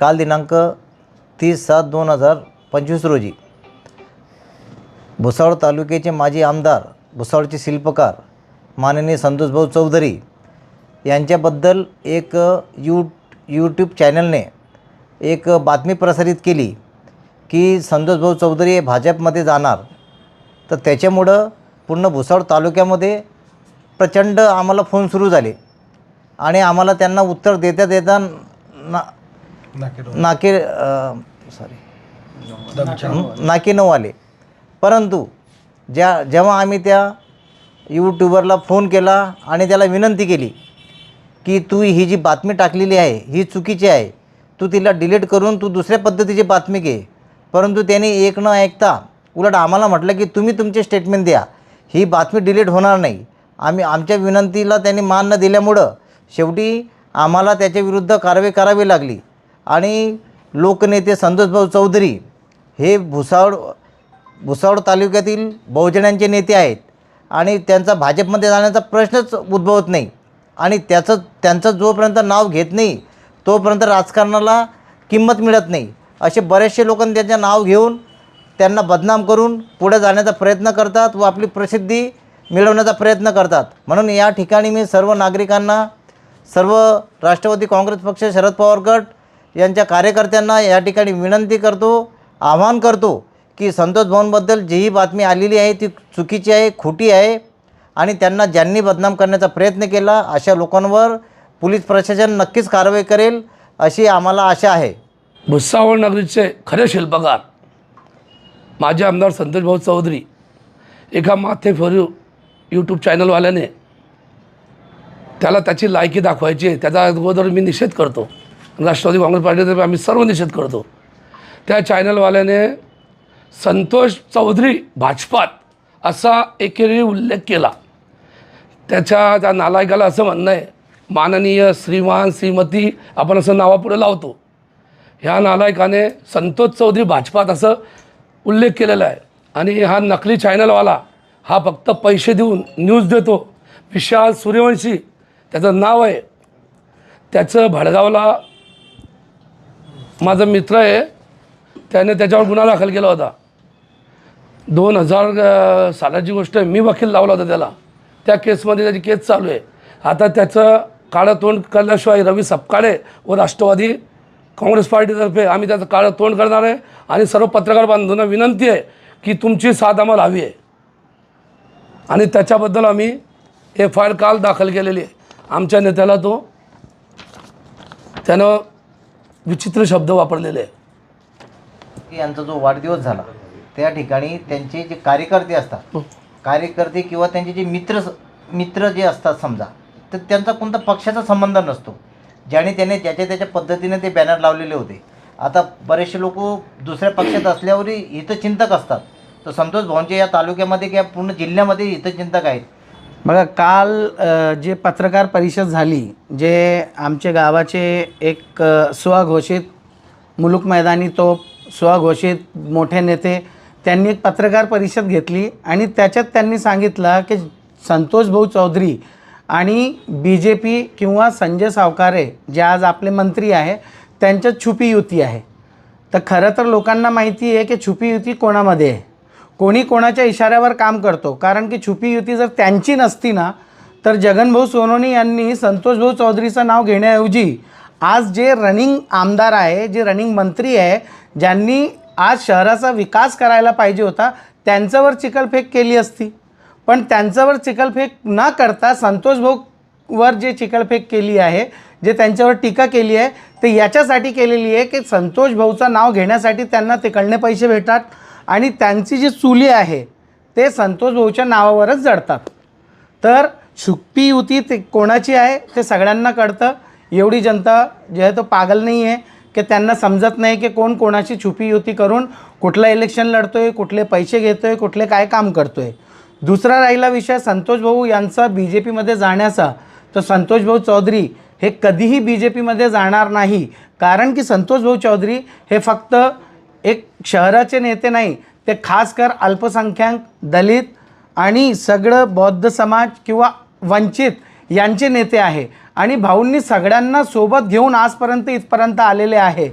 काल दिनांक तीस सात दोन हजार पंचवीस रोजी भुसावळ तालुक्याचे माजी आमदार भुसावळचे शिल्पकार माननीय संतोषभाऊ चौधरी यांच्याबद्दल एक यू यूट्यूब चॅनलने एक बातमी प्रसारित केली की संतोषभाऊ चौधरी हे भाजपमध्ये जाणार. तर त्याच्यामुळं पूर्ण भुसावळ तालुक्यामध्ये प्रचंड आम्हाला फोन सुरू झाले आणि आम्हाला त्यांना उत्तर देता देता ना नाके सॉरी नाके नऊ आले. परंतु ज्या जेव्हा आम्ही त्या यूट्यूबरला फोन केला आणि त्याला विनंती केली की तू ही जी बातमी टाकलेली आहे ही चुकीची आहे तू तिला डिलीट करून तू दुसऱ्या पद्धतीची बातमी घे. परंतु त्याने एक न ऐकता उलट आम्हाला म्हटलं की तुम्ही तुमचे स्टेटमेंट द्या. ही बातमी डिलीट होणार नाही. आम्ही आमच्या विनंतीला त्यांनी मान न दिल्यामुळं शेवटी आम्हाला त्याच्याविरुद्ध कारवाई करावी लागली. आणि लोकनेते संतोषभाऊ चौधरी हे भुसावळ भुसावळ तालुक्यातील बहुजनांचे नेते आहेत. आणि त्यांचा भाजपमध्ये जाण्याचा प्रश्नच उद्भवत नाही. आणि त्याचं त्यांचं जोपर्यंत नाव घेत नाही तोपर्यंत राजकारणाला किंमत मिळत नाही. असे बरेचसे लोक त्यांचं नाव घेऊन त्यांना बदनाम करून पुढे जाण्याचा प्रयत्न करतात व आपली प्रसिद्धी मिळवण्याचा प्रयत्न करतात. म्हणून या ठिकाणी मी सर्व नागरिकांना सर्व राष्ट्रवादी काँग्रेस पक्ष शरद पवार गट यांच्या कार्यकर्त्यांना या ठिकाणी विनंती करतो आवाहन करतो की संतोष भवनबद्दल जी ही बातमी आलेली आहे ती चुकीची आहे खोटी आहे आणि त्यांना ज्यांनी बदनाम करण्याचा प्रयत्न केला अशा लोकांवर पोलीस प्रशासन नक्कीच कारवाई करेल अशी आम्हाला आशा आहे. भुसावळ नगरीचे खरे शिल्पकार माझे आमदार संतोषभाऊ चौधरी एका माथे फरू यूट्यूब चॅनलवाल्याने त्याला त्याची लायकी दाखवायची आहे. त्याचा अगोदर मी निषेध करतो. राष्ट्रवादी काँग्रेस पार्टीतर्फे आम्ही सर्व निषेध करतो. त्या चॅनलवाल्याने संतोष चौधरी भाजपात असा एकेरी उल्लेख केला. त्याच्या त्या नालायकाला असं म्हणणं आहे माननीय श्रीमान श्रीमती आपण असं नावापुढे लावतो. ह्या नालायकाने संतोष चौधरी भाजपात असं उल्लेख केलेला आहे. आणि हा नकली चॅनलवाला हा फक्त पैसे देऊन न्यूज देतो. विशाल सूर्यवंशी त्याचं नाव आहे. त्याचं भडगावला माझा मित्र आहे त्याने त्याच्यावर गुन्हा दाखल केला होता. दोन हजार सालाची गोष्ट आहे मी वकील लावला होता त्याला. त्या केसमध्ये त्याची केस चालू आहे. आता त्याचं काळं तोंड करल्याशिवाय रवी सपकाळे व राष्ट्रवादी काँग्रेस पार्टीतर्फे आम्ही त्याचं काळं तोंड करणार आहे आणि सर्व पत्रकार बांधवांना विनंती आहे की तुमची साथ आम्हाला हवी आहे. आणि त्याच्याबद्दल आम्ही एफ आय आर काल दाखल केलेली आहे. आमच्या नेत्याला तो त्यानं विचित्र शब्द वापरलेले आहे. की यांचा जो वाढदिवस झाला त्या ठिकाणी त्यांचे जे कार्यकर्ते असतात कार्यकर्ते किंवा त्यांचे जे मित्र मित्र जे असतात समजा तर त्यांचा कोणता पक्षाचा संबंध नसतो. ज्याने त्याने ज्याच्या त्याच्या पद्धतीने ते बॅनर लावलेले होते. आता बरेचसे लोक दुसऱ्या पक्षात असल्यावरही हितचिंतक असतात. तर संतोष भाऊंच्या या तालुक्यामध्ये किंवा पूर्ण जिल्ह्यामध्ये हितचिंतक आहेत. बघा काल जे पत्रकार परिषद झाली जे आमचे गावाचे एक स्वघोषित मुलुक मैदानी तोप स्वघोषित मोठे नेते त्यांनी एक पत्रकार परिषद घेतली आणि त्याच्यात त्यांनी सांगितलं की संतोष भाऊ चौधरी आणि बी जे पी किंवा संजय सावकारे जे आज आपले मंत्री आहे त्यांच्यात छुपी युती आहे. तर खरं तर लोकांना माहिती आहे की छुपी युती कोणामध्ये आहे? कोणी कोणाच्या इशाऱ्यावर काम करतो. कारण की छुपी युती जर त्यांची नसती ना तर जगनभाऊ सोनोनी यांनी संतोषभाऊ चौधरीचं नाव घेण्याऐवजी आज जे रनिंग आमदार आहे जे रनिंग मंत्री आहे ज्यांनी आज शहराचा विकास करायला पाहिजे होता त्यांच्यावर चिकलफेक केली असती. पण त्यांच्यावर चिकलफेक न करता संतोषभाऊ वर जे चिकलफेक केली आहे जे त्यांच्यावर टीका केली आहे ते याच्यासाठी केलेली आहे की संतोष भाऊचं नाव घेण्यासाठी त्यांना तिकडने पैसे भेटतात. आणि त्यांची जी चुली आहे ते संतोष भाऊच्या नावावरच जडतात. तर छुप्पी युती ते कोणाची आहे ते सगळ्यांना कळतं. एवढी जनता जे आहे तो पागल नाही आहे की त्यांना समजत नाही की कोण कोणाची छुपी युती करून कुठलं इलेक्शन लढतो आहे कुठले पैसे घेतो आहे कुठले काय काम करतो आहे दुसरा राहिला विषय संतोष भाऊ यांचा बी जे पीमध्ये जाण्याचा. तर संतोष भाऊ चौधरी हे कधीही बी जे पीमध्ये जाणार नाही. कारण की संतोष भाऊ चौधरी हे फक्त एक शहराचे नेते नाही ते खास कर अल्पसंख्याक दलित आणि सगळं बौद्ध समाज किंवा वंचित यांचे नेते आहे. आणि भाऊंनी सगळ्यांना सोबत घेऊन आजपर्यंत इथपर्यंत आलेले आहे.